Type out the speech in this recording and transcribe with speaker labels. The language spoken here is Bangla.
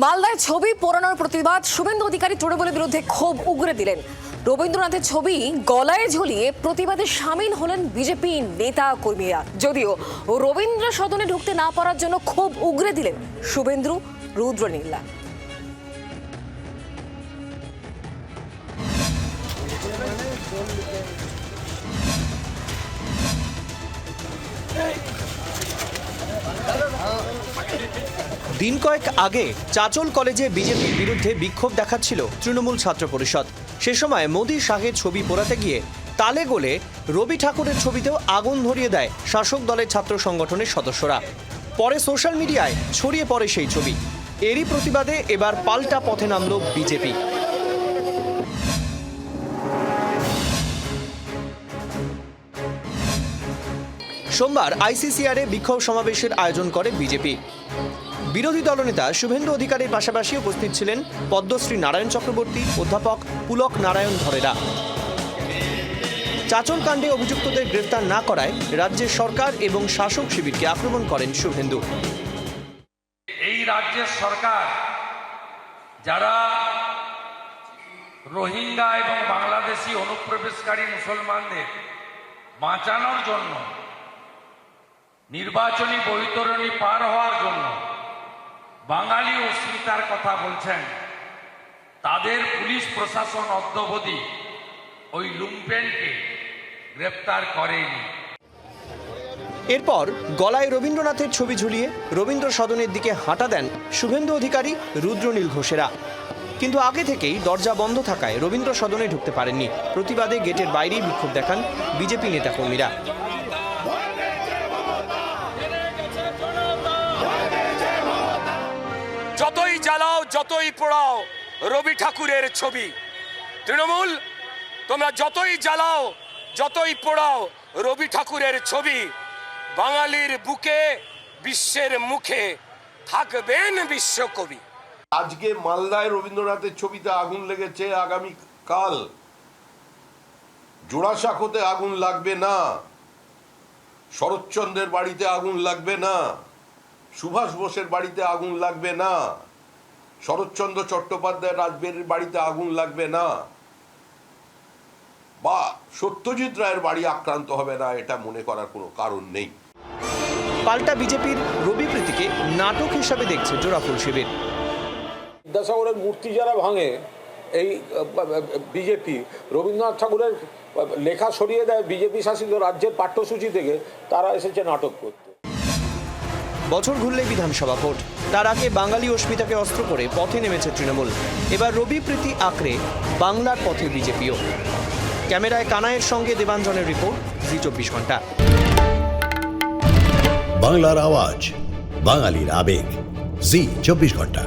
Speaker 1: মালদায় ছবি পোড়ানোর প্রতিবাদ শুভেন্দু অধিকারী তৃণমূলের বিরুদ্ধে ক্ষোভ উগরে দিলেন। রবীন্দ্রনাথের ছবি গলায় ঝুলিয়ে প্রতিবাদে সামিল হলেন বিজেপি নেতা কর্মীরা। যদিও রবীন্দ্র সদনে ঢুকতে না পারার জন্য ক্ষোভ উগরে দিলেন শুভেন্দু রুদ্রনীলা।
Speaker 2: দিন কয়েক আগে চাচল কলেজে বিজেপির বিরুদ্ধে বিক্ষোভ দেখাচ্ছিল তৃণমূল ছাত্র পরিষদ। সে সময় মোদী শাহের ছবি পোড়াতে গিয়ে তালে গোলে রবি ঠাকুরের ছবিতেও আগুন ধরিয়ে দেয় শাসক দলের ছাত্র সংগঠনের সদস্যরা। পরে সোশ্যাল মিডিয়ায় ছড়িয়ে পড়ে সেই ছবি। এরই প্রতিবাদে এবার পাল্টা পথে নামল বিজেপি। সোমবার আইসিসিআরে বিক্ষোভ সমাবেশের আয়োজন করে বিজেপি। বিরোধী দলনেতা শুভেন্দু অধিকারীর পাশাপাশি উপস্থিত ছিলেন পদ্মশ্রী নারায়ণ চক্রবর্তী, অধ্যাপক পুলক নারায়ণ ধরেরা। চাচল কাণ্ডে অভিযুক্তদের গ্রেফতার না করায় রাজ্যের সরকার এবং শাসক শিবিরকে আক্রমণ করেন শুভেন্দু।
Speaker 3: এই রাজ্যের সরকার যারা রোহিঙ্গা এবং বাংলাদেশি অনুপ্রবেশকারী মুসলমানদের বাঁচানোর জন্য, নির্বাচনী বৈতরণী পার হওয়ার জন্য বাঙালি অস্মিতার কথা বলছেন। তাদের পুলিশ প্রশাসন অদ্যবধি ওই লুম্পেনকে গ্রেপ্তার করেনি।
Speaker 2: এরপর গলায় রবীন্দ্রনাথের ছবি ঝুলিয়ে রবীন্দ্র সদনের দিকে হাঁটা দেন শুভেন্দু অধিকারী রুদ্রনীল ঘোষেরা। কিন্তু আগে থেকেই দরজা বন্ধ থাকায় রবীন্দ্র সদনে ঢুকতে পারেননি। প্রতিবাদে গেটের বাইরেই বিক্ষোভ দেখান বিজেপি নেতাকর্মীরা।
Speaker 4: যতই পোড়াও রবি ঠাকুরের ছবি। তৃণমূল, তোমরা যতই জ্বালাও, যতই পোড়াও রবি ঠাকুরের ছবি, বাঙালির বুকে, বিশ্বের মুখে থাকবেন বিশ্বকবি।
Speaker 5: আজকে মালদায় রবীন্দ্রনাথের ছবিতে আগুন লেগেছে আগামী কাল জোড়াসাঁকোতে আগুন লাগবে না। শরৎচন্দ্রের বাড়িতে আগুন লাগবে না। সুভাষ বোসের বাড়িতে আগুন লাগবে না। শরৎচন্দ্র চট্টোপাধ্যায় রাজবেরির বাড়িতে আগুন লাগবে না? বা সত্যজিৎ রায়ের বাড়ি আক্রান্ত হবে না এটা মনে করার কোনো কারণ নেই।
Speaker 2: পাল্টা বিজেপির রবি প্রীতিকে নাটক হিসাবে দেখছে জোড়াফুল শিবির।
Speaker 6: বিদ্যাসাগরের মূর্তি যারা ভাঙে এই বিজেপি রবীন্দ্রনাথ ঠাকুরের লেখা সরিয়ে দেয় বিজেপি শাসিত রাজ্যের পাঠ্যসূচি থেকে তারা এসেছে নাটক করতে।
Speaker 2: বছর ঘুরলে বিধানসভা ভোট। তার আগে বাঙালি অস্মিতাকে অস্ত্র করে পথে নেমেছে তৃণমূল। এবার রবি প্রীতি আঁকড়ে বাংলার পথে বিজেপিও। ক্যামেরায় কানায়ের সঙ্গে দেবাঞ্জনের রিপোর্ট, জি চব্বিশ ঘণ্টা।
Speaker 7: বাংলার আওয়াজ, বাঙালির আবেগ, জি চব্বিশ ঘণ্টা।